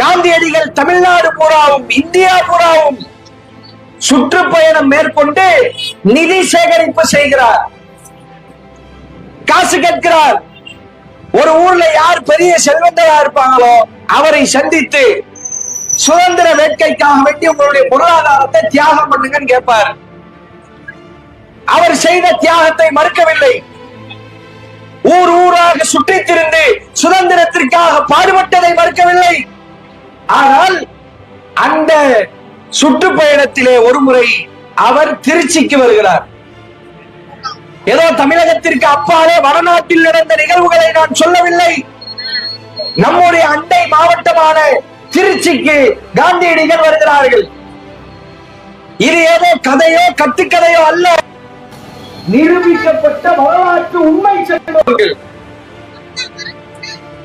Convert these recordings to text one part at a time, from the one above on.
காந்தியடிகள் தமிழ்நாடு பூராவும் இந்தியா பூராவும் சுற்றுப்பயணம் மேற்கொண்டு நிதி சேகரிப்பு செய்கிறார். காசு கேட்கிறார். ஒரு ஊர்ல யார் பெரிய செல்வந்தரா இருப்பாங்களோ அவரை சந்தித்து சுதந்திர வேட்கைக்காக வேண்டி உங்களுடைய பொருளாதாரத்தை தியாகம் பண்ணுங்கன்னு கேட்பார். அவர் செய்த தியாகத்தை மறுக்கவில்லை. ஊர் ஊராக சுற்றித்திருந்து சுதந்திரத்திற்காக பாடுபட்டதை ஆனால் அந்த சுற்றுப்பயணத்திலே ஒரு முறை அவர் திருச்சிக்கு வருகிறார். ஏதோ தமிழகத்திற்கு அப்பாலே வடநாட்டில் நடந்த நிகழ்வுகளை நான் சொல்லவில்லை. நம்முடைய அண்டை மாவட்டமான திருச்சிக்கு காந்தியடிகள் வருகிறார்கள். இது ஏதோ கதையோ கத்துக்கதையோ அல்ல. நிரூபிக்கப்பட்ட வரலாற்று உண்மை செல்வர்கள்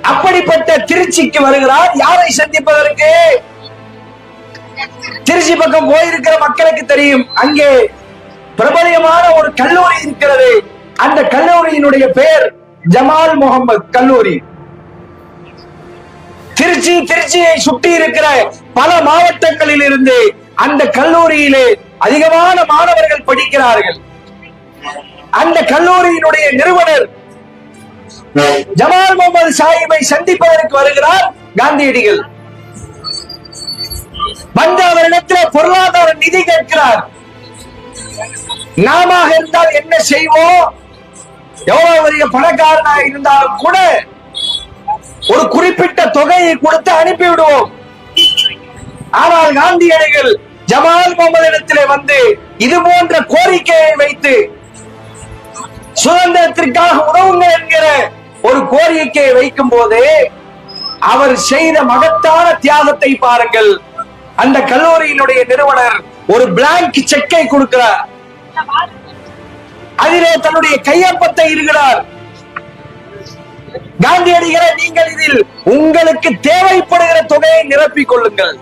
அப்படிப்பட்ட திருச்சிக்கு வருகிறார். யாரை சந்திப்பதற்கு? திருச்சி பக்கம் போயிருக்கிற மக்களுக்கு தெரியும். அங்கே பிரபலியமான ஒரு கல்லூரி இருக்கிறது. அந்த கல்லூரியினுடைய பெயர் ஜமால் முகமது கல்லூரி. திருச்சி திருச்சியை சுட்டி இருக்கிற பல மாவட்டங்களில் இருந்து அந்த கல்லூரியிலே அதிகமான மாணவர்கள் படிக்கிறார்கள். அந்த கல்லூரியினுடைய நிறுவனர் ஜமால் முகமது சாஹிப்பை சந்திப்பதற்கு வருகிறார் காந்தியடிகள். வந்து அவரிடத்தில் பொருளாதார நிதி கேட்கிறார். நாம இருந்தால் என்ன செய்வோம்? எவ்வளவு பெரிய பணக்காரனாக இருந்தாலும் கூட ஒரு குறிப்பிட்ட தொகையை கொடுத்து அனுப்பி விடுவோம். ஆனால் காந்தியடிகள் ஜமால் முகமது இடத்திலே வந்து இது போன்ற கோரிக்கையை வைத்து சுதந்திரத்திற்காக உதவுங்கள் என்கிற ஒரு கோரிக்கையை வைக்கும் போது அவர் செய்த மகத்தான தியாகத்தை பாருங்கள். அந்த கல்லூரியினுடைய நிறுவனர் ஒரு பிளாங்க் செக்கை கொடுக்கிறார். அதிலே தன்னுடைய கையொப்பத்தை இருக்கிறார். காந்தியடிகளை நீங்கள் இதில் உங்களுக்கு தேவைப்படுகிற தொகையை நிரப்பிக் கொள்ளுங்கள்.